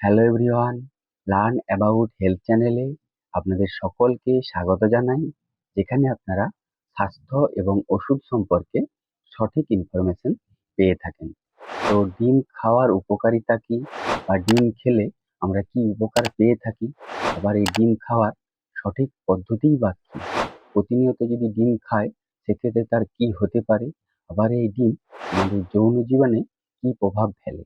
Hello everyone learn about health চ্যানেলে আপনাদের সকলকে স্বাগত জানাই, যেখানে আপনারা স্বাস্থ্য এবং ওষুধ সম্পর্কে সঠিক ইনফরমেশন পেয়ে থাকেন। তো ডিম খাওয়ার উপকারিতা কি বা ডিম খেলে আমরা কি উপকার পেয়ে থাকি? আবার এই ডিম খাওয়ার সঠিক পদ্ধতিই বা কী? প্রতিনিয়ত যদি ডিম খায়, সেক্ষেত্রে তার কি হতে পারে? আবার এই ডিম আমাদের যৌন জীবনে কি প্রভাব ফেলে?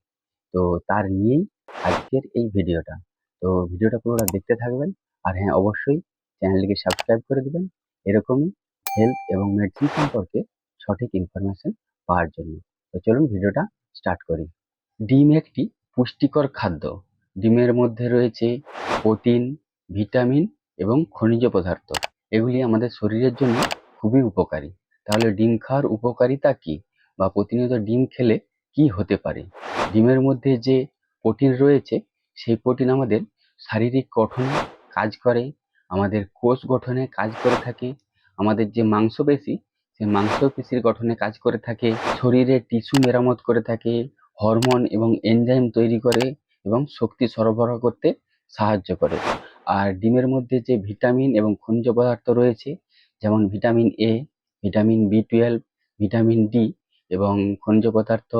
তো তার নিয়েই আজকের এই ভিডিওটা। তো ভিডিওটা পুরোটা দেখতে থাকবেন আর হ্যাঁ অবশ্যই চ্যানেলটিকে সাবস্ক্রাইব করে দিবেন। এরকমই হেলথ এবং মেডিসিন সম্পর্কে সঠিক ইনফরমেশন পাওয়ার জন্য। তো চলুন ভিডিওটা স্টার্ট করি। ডিম একটি পুষ্টিকর খাদ্য। ডিমের মধ্যে রয়েছে প্রোটিন, ভিটামিন এবং খনিজ পদার্থ। এগুলি আমাদের শরীরের জন্য খুবই উপকারী। তাহলে ডিম খাওয়ার উপকারিতা কি? বা প্রতিনিয়ত ডিম খেলে কি হতে পারে? ডিমের মধ্যে যে প্রোটিন রয়েছে, সেই প্রোটিন আমাদের শারীরিক গঠনে কাজ করে, আমাদের কোষ গঠনে কাজ করে থাকে, আমাদের যে মাংসপেশি, সেই মাংসপেশির গঠনে কাজ করে থাকে, শরীরে টিস্যু মেরামত করে থাকে, হরমোন এবং এনজাইম তৈরি করে এবং শক্তি সরবরাহ করতে সাহায্য করে। আর ডিমের মধ্যে যে ভিটামিন এবং খনিজ পদার্থ রয়েছে, যেমন vitamin A vitamin B twelve vitamin D এবং খনিজ পদার্থ,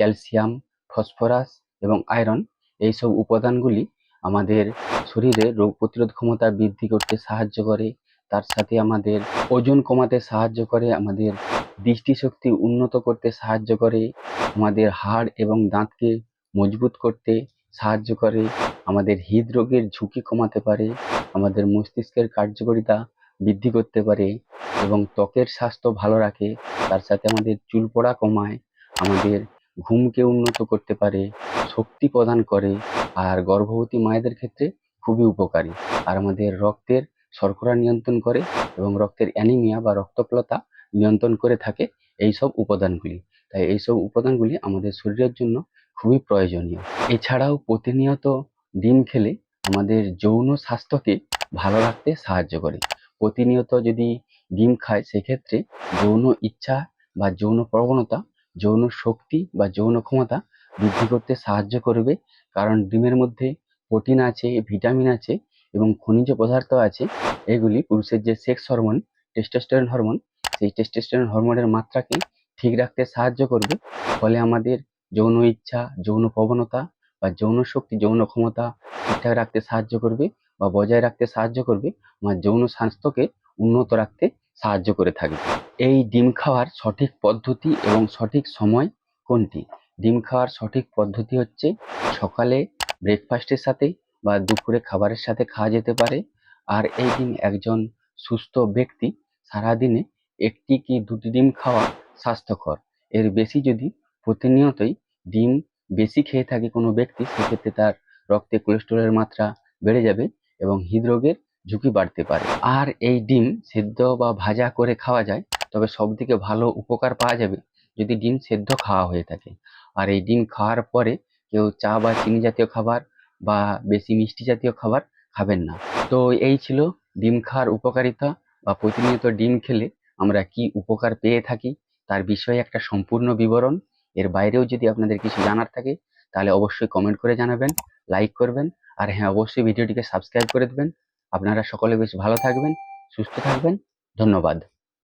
ক্যালসিয়াম, ফসফরাস এবং আয়রন এইসব উপাদানগুলি আমাদের শরীরে রোগ প্রতিরোধ ক্ষমতা বৃদ্ধি করতে সাহায্য করে। তার সাথে আমাদের ওজন কমাতে সাহায্য করে, আমাদের দৃষ্টিশক্তি উন্নত করতে সাহায্য করে, আমাদের হাড় এবং দাঁতকে মজবুত করতে সাহায্য করে, আমাদের হৃদরোগের ঝুঁকি কমাতে পারে, আমাদের মস্তিষ্কের কার্যকারিতা বৃদ্ধি করতে পারে এবং ত্বকের স্বাস্থ্য ভালো রাখে। তার সাথে আমাদের চুল পড়া কমায়, আমাদের ঘুমকে উন্নত করতে পারে, শক্তি প্রদান করে আর গর্ভবতী মায়েদের ক্ষেত্রে খুবই উপকারী। আর আমাদের রক্তের শর্করা নিয়ন্ত্রণ করে এবং রক্তের অ্যানিমিয়া বা রক্তপ্লতা নিয়ন্ত্রণ করে থাকে এই সব উপাদানগুলি। তাই এইসব উপাদানগুলি আমাদের শরীরের জন্য খুবই প্রয়োজনীয়। এছাড়াও প্রতিনিয়ত ডিম খেলে আমাদের যৌন স্বাস্থ্যকে ভালো রাখতে সাহায্য করে। প্রতিনিয়ত যদি ডিম খায়, সেক্ষেত্রে যৌন ইচ্ছা বা যৌন প্রবণতা যৌন শক্তি বা যৌন ক্ষমতা বৃদ্ধি করতে সাহায্য করবে। কারণ ডিমের মধ্যে প্রোটিন আছে, ভিটামিন আছে এবং খনিজ পদার্থ আছে। এগুলি পুরুষের যে সেক্স হরমোন টেস্টোস্টেরন হরমোন সেই টেস্টোস্টেরন হরমোনের মাত্রাকে ঠিক রাখতে সাহায্য করবে। ফলে আমাদের যৌন ইচ্ছা, যৌন প্রবণতা বা যৌন শক্তি, যৌন ক্ষমতা ঠিকঠাক রাখতে সাহায্য করবে বা বজায় রাখতে সাহায্য করবে। আমার যৌন স্বাস্থ্যকে উন্নত রাখতে সাহায্য করে থাকে এই ডিম খাওয়ার সঠিক পদ্ধতি এবং সঠিক সময় কোনটি? ডিম খাওয়ার সঠিক পদ্ধতি হচ্ছে সকালে ব্রেকফাস্টের সাথে বা দুপুরে খাবারের সাথে খাওয়া যেতে পারে। আর এই ডিম একজন সুস্থ ব্যক্তি সারাদিনে একটি কি দুটি ডিম খাওয়া স্বাস্থ্যকর। এর বেশি যদি প্রতিনিয়তই ডিম বেশি খেয়ে থাকে কোনো ব্যক্তি, সেক্ষেত্রে তার রক্তে কোলেস্টেরলের মাত্রা বেড়ে যাবে এবং হৃদরোগের ঝুঁকি বাড়তে পারে। আর এই ডিম সেদ্ধ বা ভাজা করে খাওয়া যায়, তবে সবথেকে ভালো উপকার পাওয়া যাবে যদি ডিম সেদ্ধ খাওয়া হয়ে থাকে। আর এই ডিম খাওয়ার পরে কেউ চা বা চিনি জাতীয় খাবার বা বেশি মিষ্টি জাতীয় খাবার খাবেন না। তো এই ছিল ডিম খাওয়ার উপকারিতা বা প্রতিনিয়ত ডিম খেলে আমরা কি উপকার পেয়ে থাকি তার বিষয়ে একটা সম্পূর্ণ বিবরণ। এর বাইরেও যদি আপনাদের কিছু জানার থাকে, তাহলে অবশ্যই কমেন্ট করে জানাবেন লাইক করবেন, আর হ্যাঁ অবশ্যই ভিডিওটিকে সাবস্ক্রাইব করে দেবেন। আপনারা সকলে বেশ ভালো থাকবেন সুস্থ থাকবেন। ধন্যবাদ।